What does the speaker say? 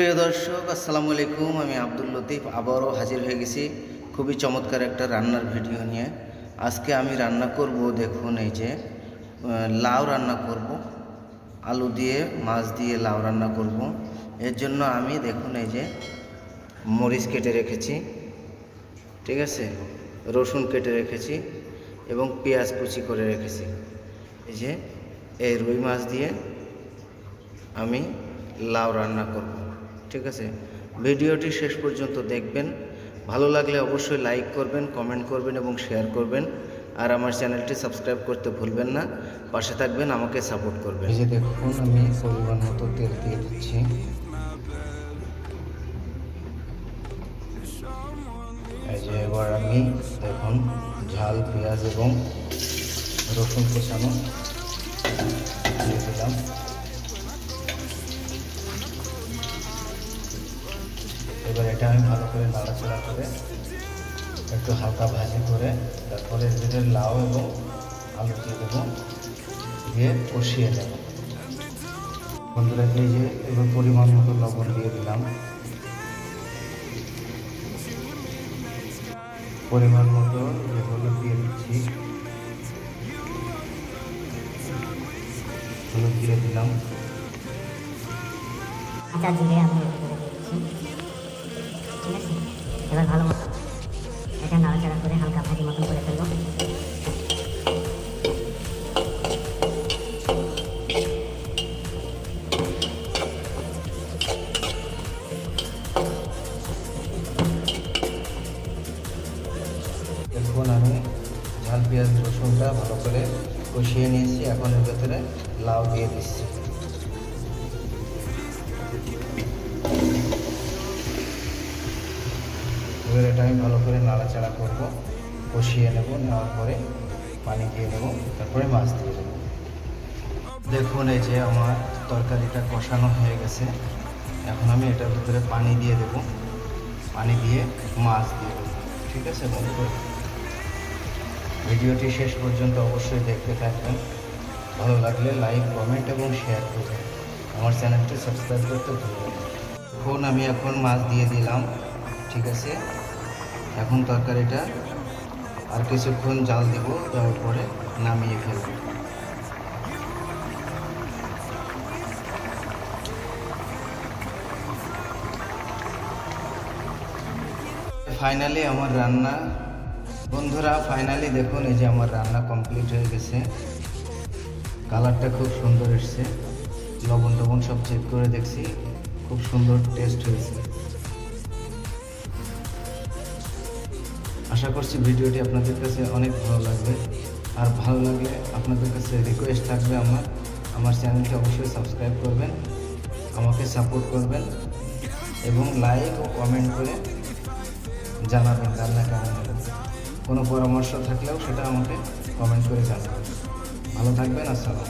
প্রিয় দর্শক, আসসালামু আলাইকুম। আমি আব্দুল লতিফ, আবারও হাজির হয়ে গেছি খুবই চমৎকার একটা রান্নার ভিডিও নিয়ে। আজকে আমি রান্না করব, দেখুন এই যে লাউ রান্না করব, আলু দিয়ে, মাছ দিয়ে লাউ রান্না করব। এর জন্য আমি, দেখুন এই যে, মরিচ কেটে রেখেছি, ঠিক আছে? রসুন কেটে রেখেছি এবং পেঁয়াজ কুচি করে রেখেছি। এই যে, এই রুই মাছ দিয়ে আমি লাউ রান্না করব। ঠিক আছে? ভিডিওটি শেষ পর্যন্ত দেখবেন। ভালো লাগলে অবশ্যই লাইক করবেন কমেন্ট করবেন এবং শেয়ার করবেন। আর আমার চ্যানেলটি সাবস্ক্রাইব করতে ভুলবেন না। পাশে থাকবেন, আমাকে সাপোর্ট করবেন। যে দেখুন, আমি পরিমাণ মতো তেল দিয়ে দিচ্ছি। এবার আমি দেখুন, ঝাল, পেঁয়াজ এবং রসুন কোচানো এবার এটা আমি ভালো করে নাড়াচাড়া করে একটু হালকা ভাজি করে তারপরে ভিতরে লাউ এবং আলু দিয়ে দেবো, দিয়ে কষিয়ে নেব। বন্ধুরা, এই যে এবার পরিমাণ মতো লবণ দিয়ে দিলাম। পরিমাণ মতো হলুদ দিয়ে দিচ্ছি। হলুদ দিয়ে দিলাম। আমি ভালো হালকা এখন আমি ঝাল, পেঁয়াজ, রসুনটা ভালো করে কষিয়ে নিয়েছি। এখন এর ভেতরে লাউ দিয়ে দিচ্ছি। এটা আমি ভালো করে নাড়াচাড়া করব। কষিয়ে নেব, নেওয়ার পরে পানি দিয়ে নেব, তারপরে মাছ দিয়ে দেবো দেখুন, এই যে আমার তরকারিটা কষানো হয়ে গেছে। এখন আমি এটার ভিতরে পানি দিয়ে দেব। পানি দিয়ে মাছ দিয়ে দেবো। ঠিক আছে বন্ধু? ভিডিওটি শেষ পর্যন্ত অবশ্যই দেখতে থাকবেন। ভালো লাগলে লাইক, কমেন্ট এবং শেয়ার করবেন। আমার চ্যানেলটি সাবস্ক্রাইব করতে ভুলবেন। এখন আমি এখন মাছ দিয়ে দিলাম। ঠিক আছে। এখন তরকারিটা আর কিছুক্ষণ জাল দেব, দেওয়ার পরে নামিয়ে ফেলব। ফাইনালি আমার রান্না। বন্ধুরা ফাইনালি দেখুন, এই যে আমার রান্না কমপ্লিট হয়ে গেছে। কালারটা খুব সুন্দর এসছে। লবণ টবণ সব চেক করে দেখছি। খুব সুন্দর টেস্ট হয়েছে। আশা করছি ভিডিওটি আপনাদের কাছে অনেক ভালো লাগবে। আর ভালো লাগলে আপনাদের কাছে রিকোয়েস্ট থাকবে আমার। আমার চ্যানেলটি অবশ্যই সাবস্ক্রাইব করবেন, আমাকে সাপোর্ট করবেন এবং লাইক ও কমেন্ট করে জানাবেন রান্না কেমন কোনো পরামর্শ থাকলেও সেটা আমাকে কমেন্ট করে জানাবেন। ভালো থাকবেন, আসসালাম